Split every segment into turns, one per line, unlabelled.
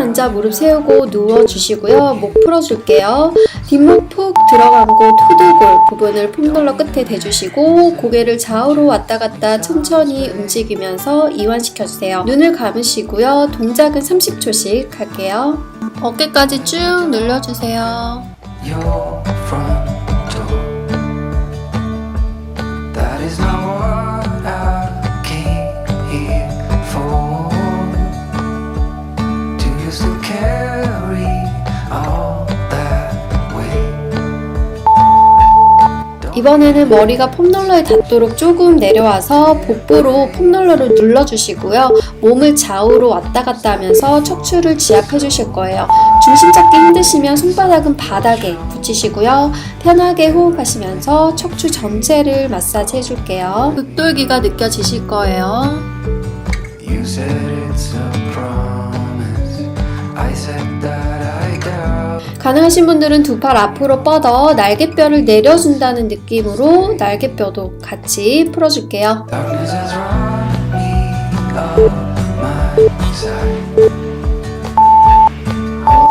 앉아 무릎 세우고 누워주시고요. 목 풀어줄게요. 뒷목 푹 들어간 곳 후두골 부분을 폼롤러 끝에 대주시고 고개를 좌우로 왔다 갔다 천천히 움직이면서 이완시켜주세요. 눈을 감으시고요. 동작은 30초씩 할게요. 어깨까지 쭉 늘려주세요. 이번에는 머리가 폼롤러에 닿도록 조금 내려와서 복부로 폼롤러를 눌러주시고요. 몸을 좌우로 왔다 갔다 하면서 척추를 지압해 주실 거예요. 중심 잡기 힘드시면 손바닥은 바닥에 붙이시고요. 편하게 호흡하시면서 척추 전체를 마사지 해줄게요. 극돌기가 느껴지실 거예요. 가능하신 분들은 두 팔 앞으로 뻗어 날개뼈를 내려준다는 느낌으로 날개뼈도 같이 풀어줄게요.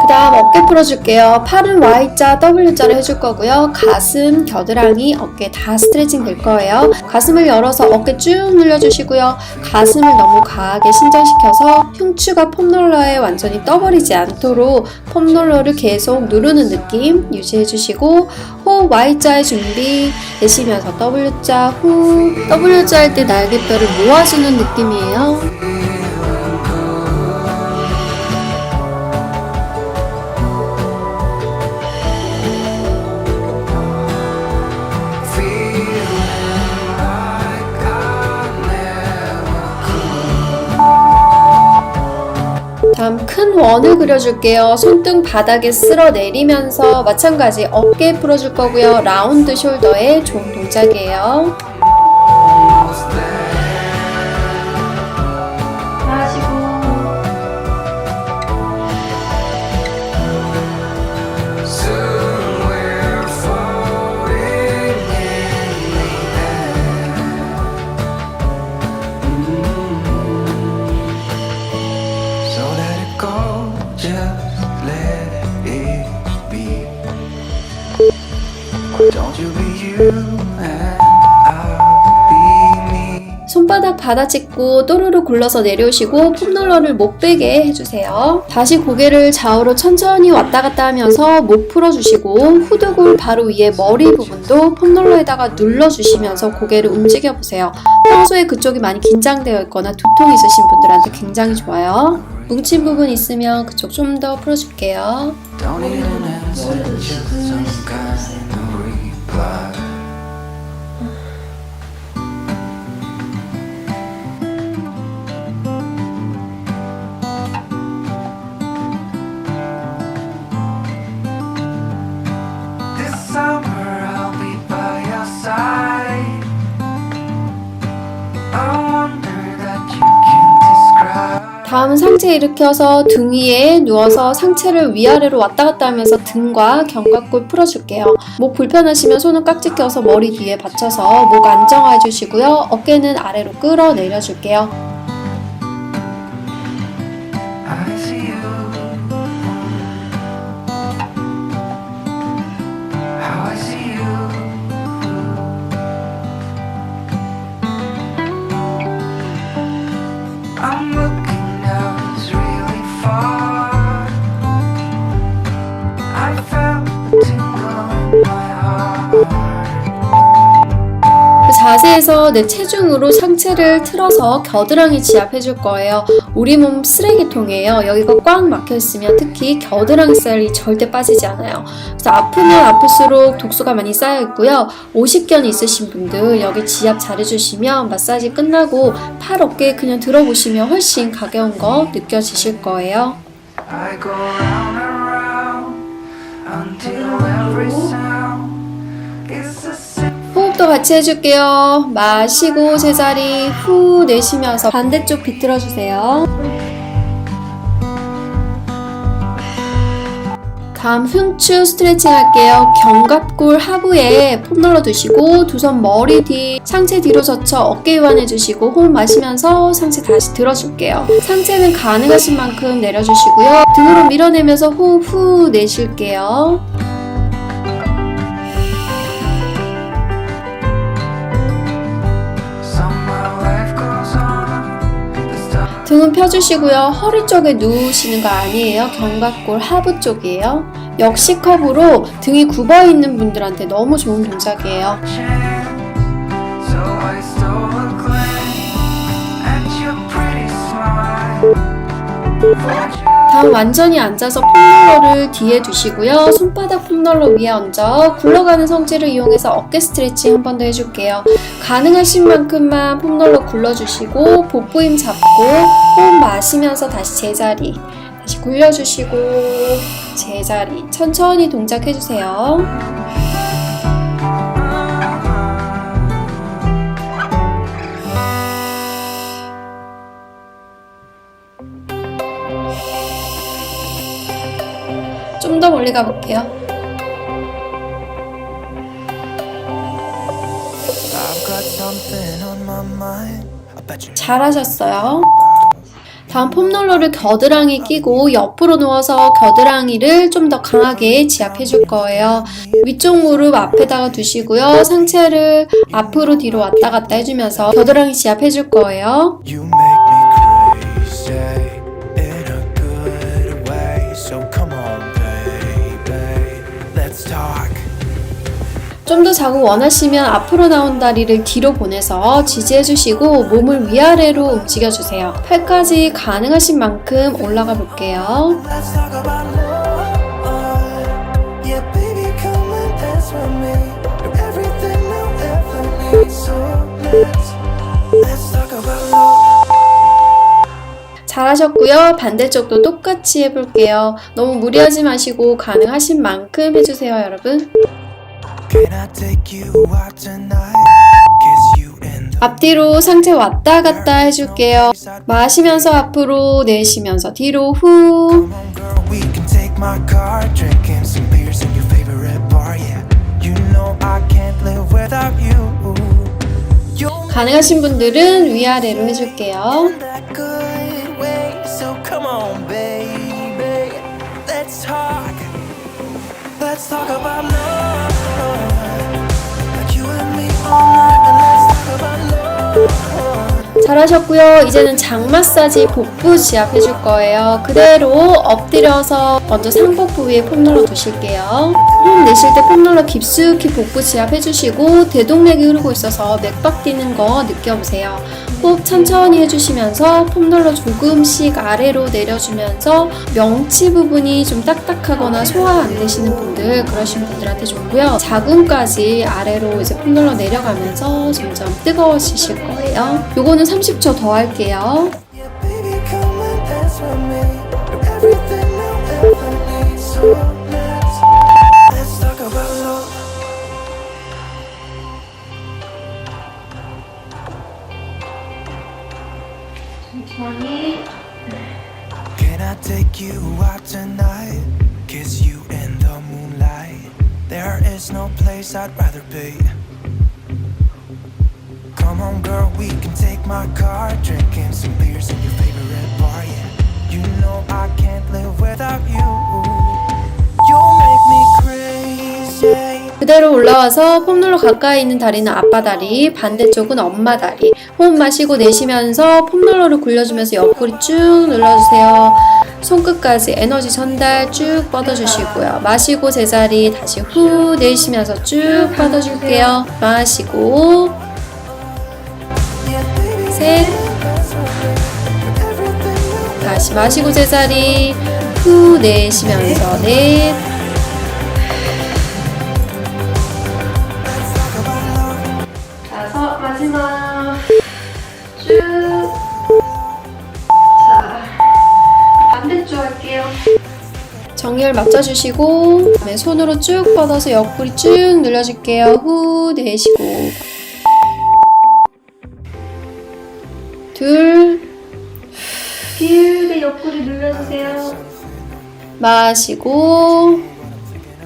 그 다음 어깨 풀어줄게요. 팔은 Y자, W자로 해줄 거고요. 가슴, 겨드랑이, 어깨 다 스트레칭 될 거예요. 가슴을 열어서 어깨 쭉 늘려주시고요. 가슴을 너무 강하게 신전시켜서 흉추가 폼롤러에 완전히 떠버리지 않도록 폼롤러를 계속 누르는 느낌 유지해주시고 호흡 Y자의 준비 내쉬면서 W자 후 W자 할 때 날개뼈를 모아주는 느낌이에요. 다음 큰 원을 그려줄게요. 손등 바닥에 쓸어 내리면서 마찬가지 어깨 풀어줄 거고요. 라운드 숄더의 종 동작이에요. 받아 찍고 또르르 굴러서 내려오시고 폼롤러를 못 빼게 해주세요. 다시 고개를 좌우로 천천히 왔다 갔다 하면서 목 풀어주시고 후두골 바로 위에 머리 부분도 폼롤러에다가 눌러주시면서 고개를 움직여 보세요. 평소에 그쪽이 많이 긴장되어 있거나 두통 있으신 분들한테 굉장히 좋아요. 뭉친 부분 있으면 그쪽 좀 더 풀어줄게요. 다음은 상체 일으켜서 등 위에 누워서 상체를 위아래로 왔다 갔다 하면서 등과 견갑골 풀어줄게요. 목 불편하시면 손은 깍지 껴서 머리 뒤에 받쳐서 목 안정화해 주시고요. 어깨는 아래로 끌어내려 줄게요. 자세에서 내 체중으로 상체를 틀어서 겨드랑이 지압해 줄 거예요. 우리 몸 쓰레기통이에요. 여기가 꽉 막혀 있으면 특히 겨드랑이 살이 절대 빠지지 않아요. 그래서 아프면 아플수록 독소가 많이 쌓여 있고요. 오십견 있으신 분들 여기 지압 잘 해 주시면 마사지 끝나고 팔 어깨 그냥 들어보시면 훨씬 가벼운 거 느껴지실 거예요. 호흡도 같이 해줄게요. 마시고 제자리 후 내쉬면서 반대쪽 비틀어 주세요. 다음 흉추 스트레칭 할게요. 견갑골 하부에 폼 눌러 두시고 두 손 머리 뒤 상체 뒤로 젖혀 어깨 이완해 주시고 호흡 마시면서 상체 다시 들어줄게요. 상체는 가능하신 만큼 내려주시고요. 등으로 밀어내면서 호흡 후 내쉴게요. 등은 펴주시고요. 허리 쪽에 누우시는 거 아니에요. 견갑골 하부 쪽이에요. 역시 컵으로 등이 굽어 있는 분들한테 너무 좋은 동작이에요. 다음 완전히 앉아서 폼롤러를 뒤에 두시고요. 손바닥 폼롤러 위에 얹어 굴러가는 성질을 이용해서 어깨 스트레칭 한 번 더 해줄게요. 가능하신 만큼만 폼롤러 굴러주시고 복부 힘 잡고 호흡 마시면서 다시 제자리 다시 굴려주시고 제자리 천천히 동작해주세요.
Bet you
잘하셨어요. 다음 폼롤러를 겨드랑이 끼고 옆으로 누워서 겨드랑이를 좀 더 강하게 지압해 줄 거예요. 위쪽 무릎 앞에다가 두시고요. 상체를 앞으로 뒤로 왔다 갔다 해주면서 겨드랑이 지압해 줄 거예요. 좀 더 자고 원하시면 앞으로 나온 다리를 뒤로 보내서 지지해 주시고 몸을 위아래로 움직여 주세요. 팔까지 가능하신 만큼 올라가 볼게요. 잘하셨고요. 반대쪽도 똑같이 해볼게요. 너무 무리하지 마시고 가능하신 만큼 해주세요, 여러분. 앞뒤로 상체 왔다 갔다 해줄게요. 마시면서 앞으로, 내쉬면서 뒤로 후. 가능하신 분들은 위아래로 해줄게요.
Let's talk about love.
잘하셨고요. 이제는 장 마사지 복부 지압 해줄 거예요. 그대로 엎드려서 먼저 상복 부 위에 폼 눌러 두실게요. 호흡 내쉴 때 폼 눌러 깊숙이 복부 지압 해주시고 대동맥이 흐르고 있어서 맥박 뛰는 거 느껴보세요. 호흡 천천히 해주시면서 폼 눌러 조금씩 아래로 내려주면서 명치 부분이 좀 딱딱하거나 소화 안 되시는 분들 그러신 분들한테 좋고요. 자궁까지 아래로 이제 폼 눌러 내려가면서 점점 뜨거워지실 거예요. 요거는 30초 더 할게요.
Can I take you out tonight? Kiss you in the moonlight. There is no place I'd rather be. Come on, girl, we can take my car, drinking some beers in your favorite bar. Yeah, you know I can't live without you. You make me crazy.
그대로 올라와서 폼 눌러 가까이 있는 다리는 아빠 다리, 반대쪽은 엄마 다리. 호흡 마시고 내쉬면서 폼 눌러를 굴려주면서 옆구리 쭉 눌러주세요. 손끝까지 에너지 전달 쭉 뻗어주시고요. 마시고 제자리 다시 후 내쉬면서 쭉 뻗어줄게요. 마시고 셋 다시 마시고 제자리 후 내쉬면서 넷 정렬 맞춰주시고 그다음에 손으로 쭉 뻗어서 옆구리 쭉 눌러줄게요. 후 내쉬고 둘 길게 옆구리 눌러주세요. 마시고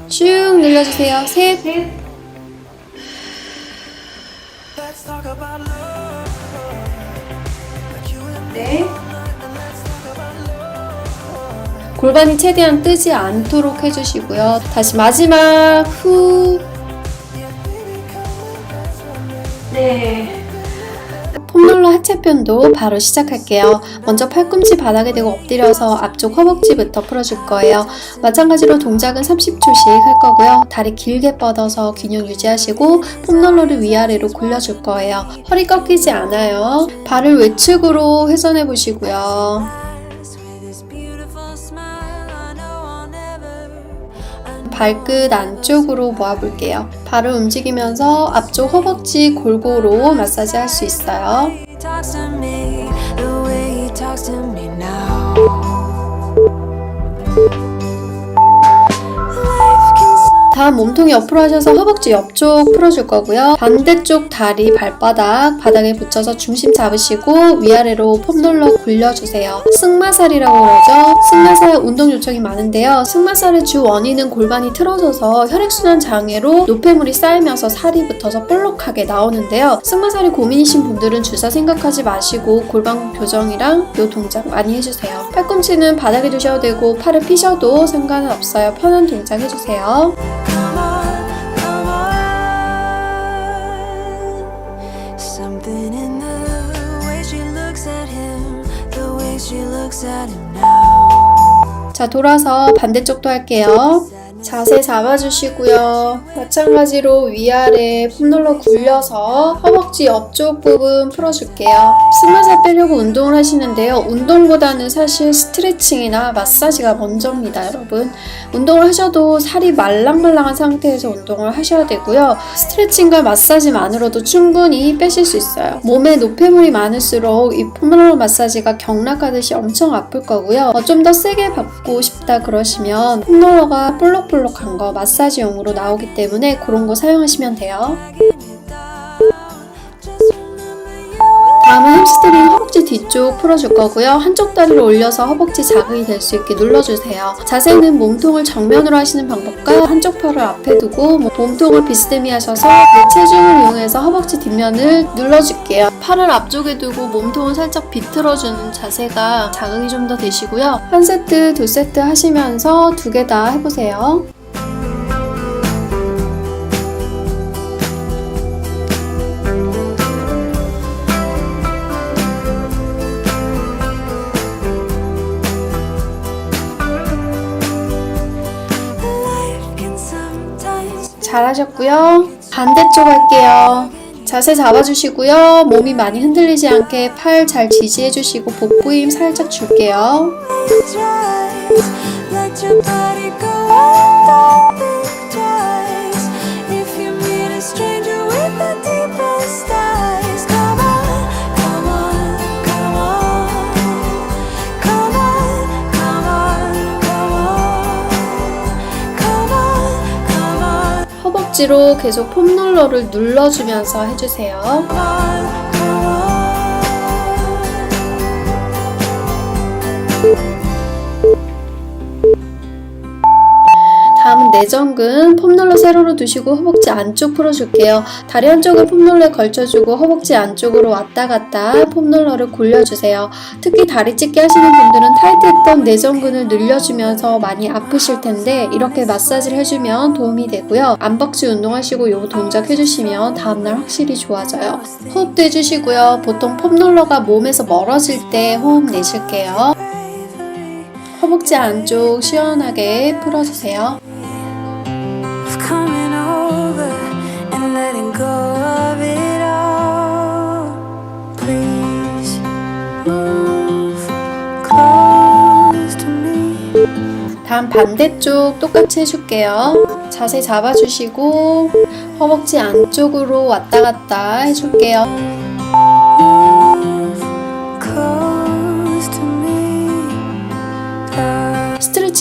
쭉 늘려주세요. 셋,
Let's talk
골반이 최대한 뜨지 않도록 해주시고요. 다시 마지막 후. 네. 폼롤러 하체편도 바로 시작할게요. 먼저 팔꿈치 바닥에 대고 엎드려서 앞쪽 허벅지부터 풀어줄 거예요. 마찬가지로 동작은 30초씩 할 거고요. 다리 길게 뻗어서 균형 유지하시고 폼롤러를 위아래로 굴려줄 거예요. 허리 꺾이지 않아요. 발을 외측으로 회전해 보시고요. 발끝 안쪽으로 모아볼게요. 발을 움직이면서 앞쪽 허벅지 골고루 마사지 할 수 있어요. 다음 몸통 옆으로 하셔서 허벅지 옆쪽 풀어줄 거고요. 반대쪽 다리 발바닥 바닥에 붙여서 중심 잡으시고 위아래로 폼롤러 굴려주세요. 승마살이라고 그러죠. 승마살 운동 요청이 많은데요. 승마살의 주 원인은 골반이 틀어져서 혈액순환 장애로 노폐물이 쌓이면서 살이 붙어서 볼록하게 나오는데요. 승마살이 고민이신 분들은 주사 생각하지 마시고 골반 교정이랑 요 동작 많이 해주세요. 팔꿈치는 바닥에 두셔도 되고 팔을 피셔도 상관은 없어요. 편한 동작 해주세요. 자, 돌아서 반대쪽도 할게요. 자세 잡아주시고요. 마찬가지로 위아래 폼롤러 굴려서 허벅지 옆쪽 부분 풀어줄게요. 승마살 빼려고 운동을 하시는데요. 운동보다는 사실 스트레칭이나 마사지가 먼저입니다, 여러분. 운동을 하셔도 살이 말랑말랑한 상태에서 운동을 하셔야 되고요. 스트레칭과 마사지만으로도 충분히 빼실 수 있어요. 몸에 노폐물이 많을수록 이 폼롤러 마사지가 경락하듯이 엄청 아플 거고요. 어, 좀 더 세게 받고 싶다 그러시면 폼롤러가 볼록 볼록한 거 마사지용으로 나오기 때문에 그런 거 사용하시면 돼요. 다음은 햄스트링 허벅지 뒤쪽 풀어줄 거고요. 한쪽 다리를 올려서 허벅지 자극이 될 수 있게 눌러주세요. 자세는 몸통을 정면으로 하시는 방법과 한쪽 팔을 앞에 두고 뭐 몸통을 비스듬히 하셔서 내 체중을 이용해서 허벅지 뒷면을 눌러줄게요. 팔을 앞쪽에 두고 몸통을 살짝 비틀어주는 자세가 자극이 좀 더 되시고요. 한 세트, 두 세트 하시면서 두 개 다 해보세요. 잘하셨고요. 반대쪽 할게요. 자세 잡아주시고요. 몸이 많이 흔들리지 않게 팔 잘 지지해주시고 복부 힘 살짝 줄게요. 허벅지로 계속 폼롤러를 눌러주면서 해주세요. 내전근 폼롤러 세로로 두시고 허벅지 안쪽 풀어줄게요. 다리 한쪽을 폼롤러에 걸쳐주고 허벅지 안쪽으로 왔다 갔다 폼롤러를 굴려주세요. 특히 다리 찢기 하시는 분들은 타이트했던 내전근을 늘려주면서 많이 아프실 텐데 이렇게 마사지를 해주면 도움이 되고요. 안벅지 운동하시고 이 동작 해주시면 다음날 확실히 좋아져요. 호흡도 해주시고요. 보통 폼롤러가 몸에서 멀어질 때 호흡 내쉴게요. 허벅지 안쪽 시원하게 풀어주세요. 다음 반대쪽 똑같이 해줄게요. 자세 잡아주시고 허벅지 안쪽으로 왔다 갔다 해줄게요.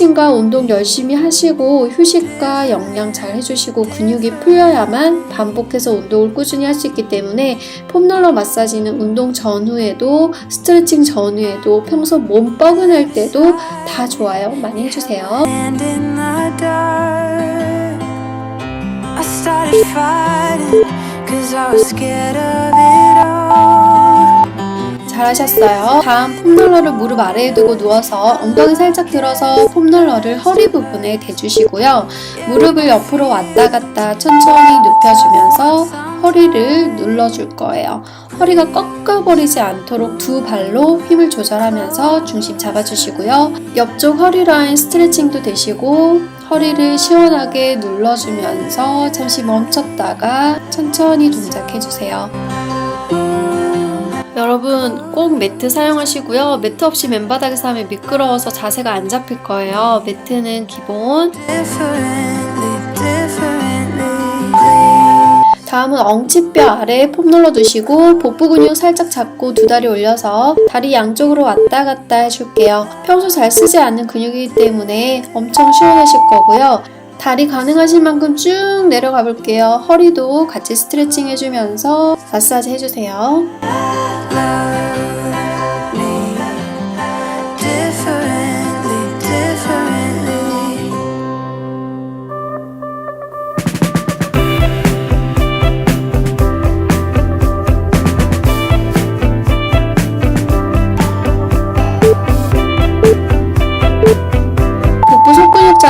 스트레칭과 운동 열심히 하시고 휴식과 영양 잘 해주시고 근육이 풀려야만 반복해서 운동을 꾸준히 할 수 있기 때문에 폼롤러 마사지는 운동 전후에도 스트레칭 전후에도 평소 몸 뻐근할 때도 다 좋아요. 많이 해주세요. 잘하셨어요. 다음 폼롤러를 무릎 아래에 두고 누워서 엉덩이 살짝 들어서 폼롤러를 허리 부분에 대주시고요. 무릎을 옆으로 왔다 갔다 천천히 눕혀주면서 허리를 눌러줄 거예요. 허리가 꺾여버리지 않도록 두 발로 힘을 조절하면서 중심 잡아주시고요. 옆쪽 허리 라인 스트레칭도 되시고 허리를 시원하게 눌러주면서 잠시 멈췄다가 천천히 동작해주세요. 여러분 꼭 매트 사용하시고요. 매트 없이 맨바닥에서 하면 미끄러워서 자세가 안 잡힐 거예요. 매트는 기본. 다음은 엉치뼈 아래에 폼 눌러두시고 복부 근육 살짝 잡고 두 다리 올려서 다리 양쪽으로 왔다 갔다 해줄게요. 평소 잘 쓰지 않는 근육이기 때문에 엄청 시원하실 거고요. 다리 가능하신 만큼 쭉 내려가 볼게요. 허리도 같이 스트레칭 해주면서 마사지 해주세요.
Love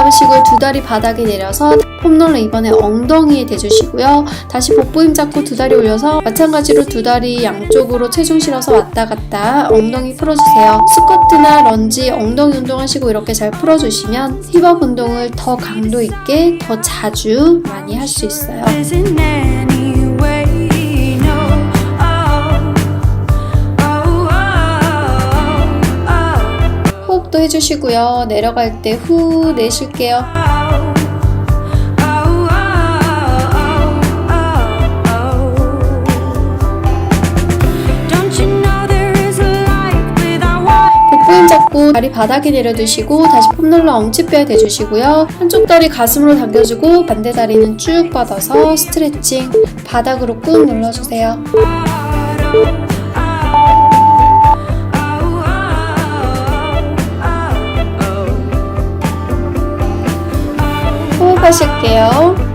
잡으시고 두 다리 바닥에 내려서 폼롤러 이번에 엉덩이에 대주시고요. 다시 복부 힘 잡고 두 다리 올려서 마찬가지로 두 다리 양쪽으로 체중 실어서 왔다 갔다 엉덩이 풀어주세요. 스쿼트나 런지 엉덩이 운동하시고 이렇게 잘 풀어주시면 힙업 운동을 더 강도 있게 더 자주 많이 할 수 있어요. 호흡도 해주시고요. 내려갈 때 후 내쉴게요. 복부 힘 잡고 다리 바닥에 내려두시고 다시 폼롤러 엉치뼈에 대주시고요. 한쪽 다리 가슴으로 당겨주고 반대 다리는 쭉 뻗어서 스트레칭 바닥으로 꾹 눌러주세요. 하실게요.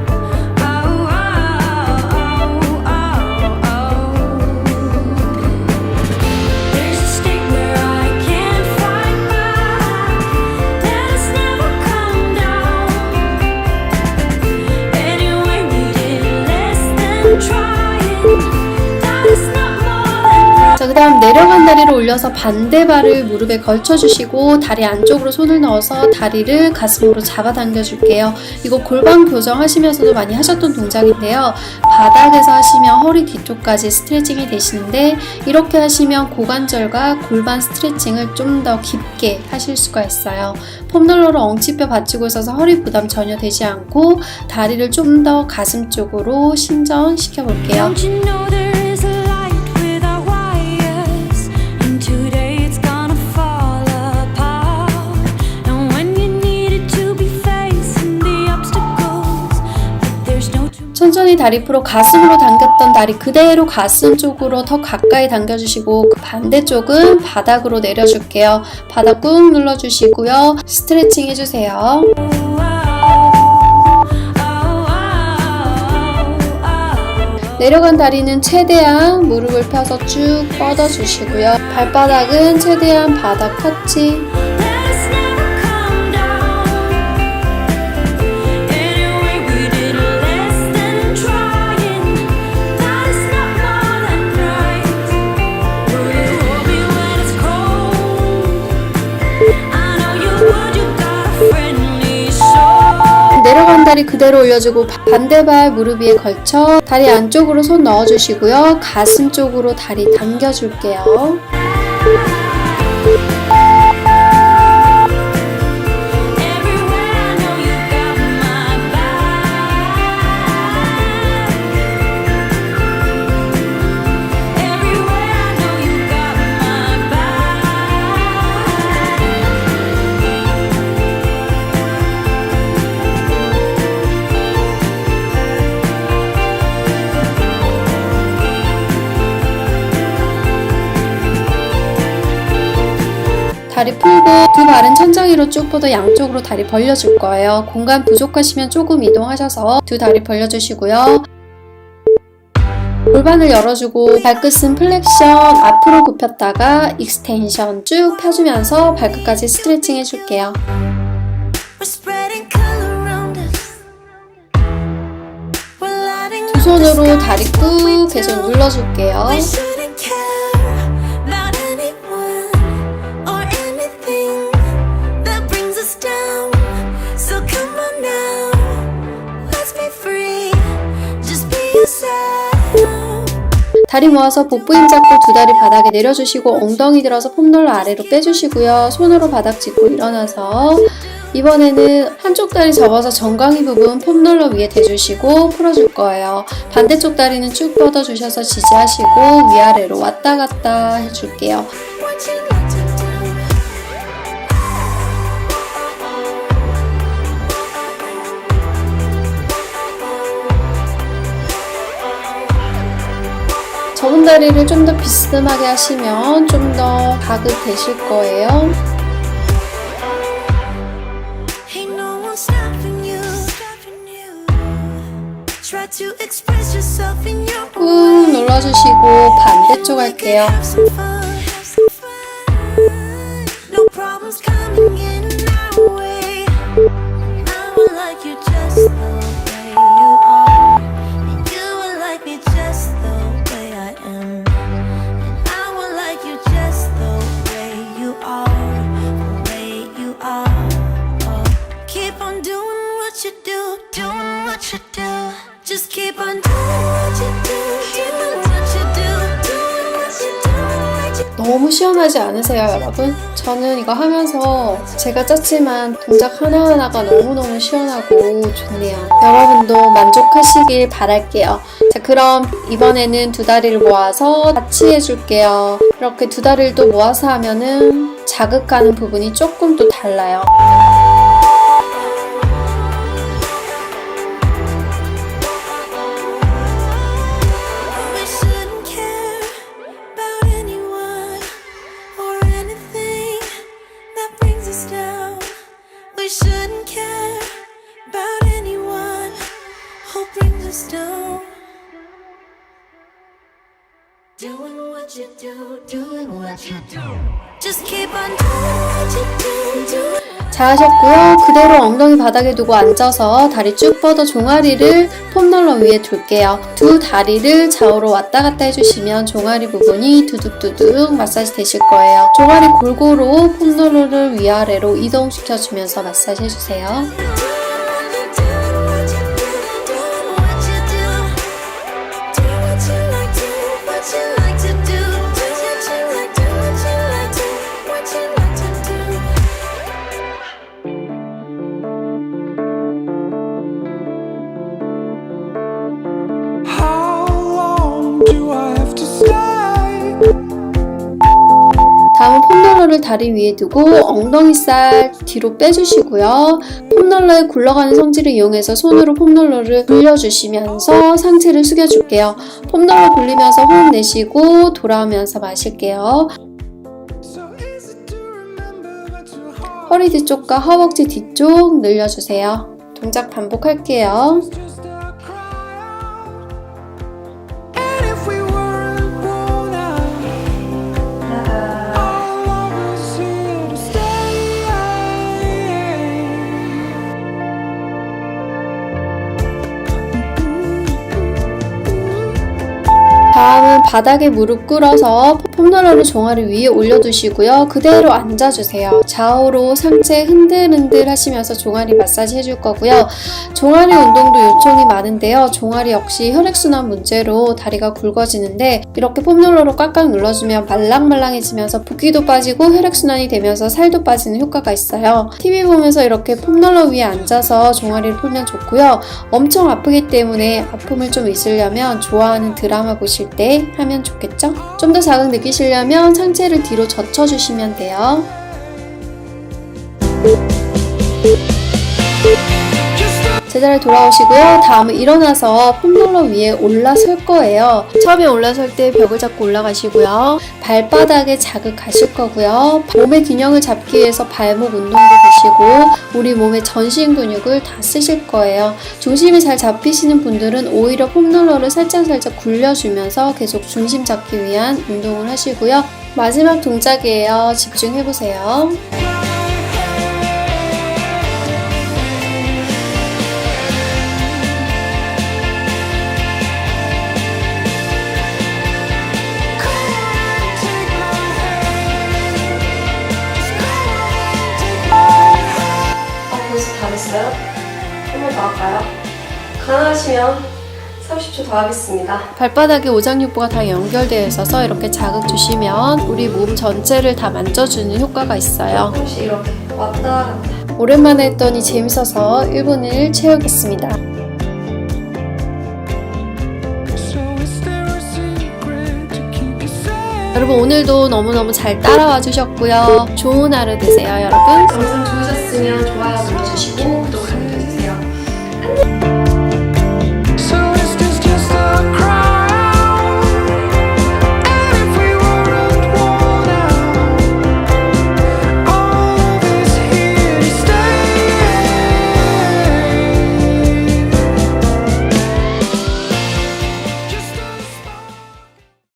다리를 올려서 반대 발을 무릎에 걸쳐주시고 다리 안쪽으로 손을 넣어서 다리를 가슴으로 잡아당겨 줄게요. 이거 골반 교정하시면서도 많이 하셨던 동작인데요. 바닥에서 하시면 허리 뒤쪽까지 스트레칭이 되시는데 이렇게 하시면 고관절과 골반 스트레칭을 좀 더 깊게 하실 수가 있어요. 폼롤러로 엉치뼈 받치고 있어서 허리 부담 전혀 되지 않고 다리를 좀 더 가슴 쪽으로 신전시켜 볼게요. 다리 풀어 가슴으로 당겼던 다리 그대로 가슴 쪽으로 더 가까이 당겨주시고 그 반대쪽은 바닥으로 내려줄게요. 바닥 꾹 눌러주시고요. 스트레칭 해주세요. 내려간 다리는 최대한 무릎을 펴서 쭉 뻗어주시고요. 발바닥은 최대한 바닥 터치. 다리 그대로 올려주고 바- 반대발 무릎 위에 걸쳐 다리 안쪽으로 손 넣어주시고요. 가슴 쪽으로 다리 당겨줄게요. 그리고 두 발은 천장 위로 쭉 뻗어 양쪽으로 다리 벌려줄 거예요. 공간 부족하시면 조금 이동하셔서 두 다리 벌려주시고요. 골반을 열어주고 발끝은 플렉션 앞으로 굽혔다가 익스텐션 쭉 펴주면서 발끝까지 스트레칭 해줄게요. 두 손으로 다리 꾹 계속. 눌러줄게요. 다리 모아서 복부 힘 잡고 두 다리 바닥에 내려주시고 엉덩이 들어서 폼롤러 아래로 빼주시고요. 손으로 바닥 짚고 일어나서 이번에는 한쪽 다리 접어서 정강이 부분 폼롤러 위에 대주시고 풀어줄 거예요. 반대쪽 다리는 쭉 뻗어주셔서 지지하시고 위아래로 왔다 갔다 해줄게요. 다리를 좀 더 비스듬하게 하시면 좀 더 가급되실 거예요. 꾹 눌러주시고 반대쪽 할게요. 시원하지 않으세요, 여러분? 저는 이거 하면서 제가 짰지만 동작 하나하나가 너무너무 시원하고 좋네요. 여러분도 만족하시길 바랄게요. 자, 그럼 이번에는 두 다리를 모아서 같이 해줄게요. 이렇게 두 다리를 또 모아서 하면은 자극하는 부분이 조금 또 달라요. 잘하셨고요. 그대로 엉덩이 바닥에 두고 앉아서 다리 쭉 뻗어 종아리를 폼롤러 위에 둘게요. 두 다리를 좌우로 왔다 갔다 해주시면 종아리 부분이 두둑두둑 마사지 되실 거예요. 종아리 골고루 폼롤러를 위아래로 이동시켜주면서 마사지 해주세요. 다리 위에 두고 엉덩이 살 뒤로 빼주시고요. 폼롤러의 굴러가는 성질을 이용해서 손으로 폼롤러를 굴려주시면서 상체를 숙여줄게요. 폼롤러 굴리면서 호흡 내쉬고 돌아오면서 마실게요. 허리 뒤쪽과 허벅지 뒤쪽 늘려주세요. 동작 반복할게요. 다음은 바닥에 무릎 꿇어서 폼롤러를 종아리 위에 올려두시고요. 그대로 앉아주세요. 좌우로 상체 흔들흔들 하시면서 종아리 마사지 해줄 거고요. 종아리 운동도 요청이 많은데요. 종아리 역시 혈액순환 문제로 다리가 굵어지는데 이렇게 폼롤러로 꽉꽉 눌러주면 말랑말랑해지면서 붓기도 빠지고 혈액순환이 되면서 살도 빠지는 효과가 있어요. TV 보면서 이렇게 폼롤러 위에 앉아서 종아리를 풀면 좋고요. 엄청 아프기 때문에 아픔을 좀 잊으려면 좋아하는 드라마 보실 때 하면 좋겠죠? 좀 더 자극 느끼시려면 상체를 뒤로 젖혀주시면 돼요. 자리에 돌아오시고요. 다음은 일어나서 폼롤러 위에 올라설 거예요. 처음에 올라설 때 벽을 잡고 올라가시고요. 발바닥에 자극하실 거고요. 몸의 균형을 잡기 위해서 발목 운동도 되시고 우리 몸의 전신 근육을 다 쓰실 거예요. 중심이 잘 잡히시는 분들은 오히려 폼롤러를 살짝살짝 굴려주면서 계속 중심 잡기 위한 운동을 하시고요. 마지막 동작이에요. 집중해보세요.
하시면 30초 더 하겠습니다.
발바닥에 오장육부가 다 연결되어 있어서 이렇게 자극 주시면 우리 몸 전체를 다 만져주는 효과가 있어요.
조금씩 이렇게 왔다 갔다.
오랜만에 했더니 재밌어서 1분을 채우겠습니다. 여러분 오늘도 너무너무 잘 따라와 주셨고요. 좋은 하루 되세요, 여러분.
영상 좋으셨으면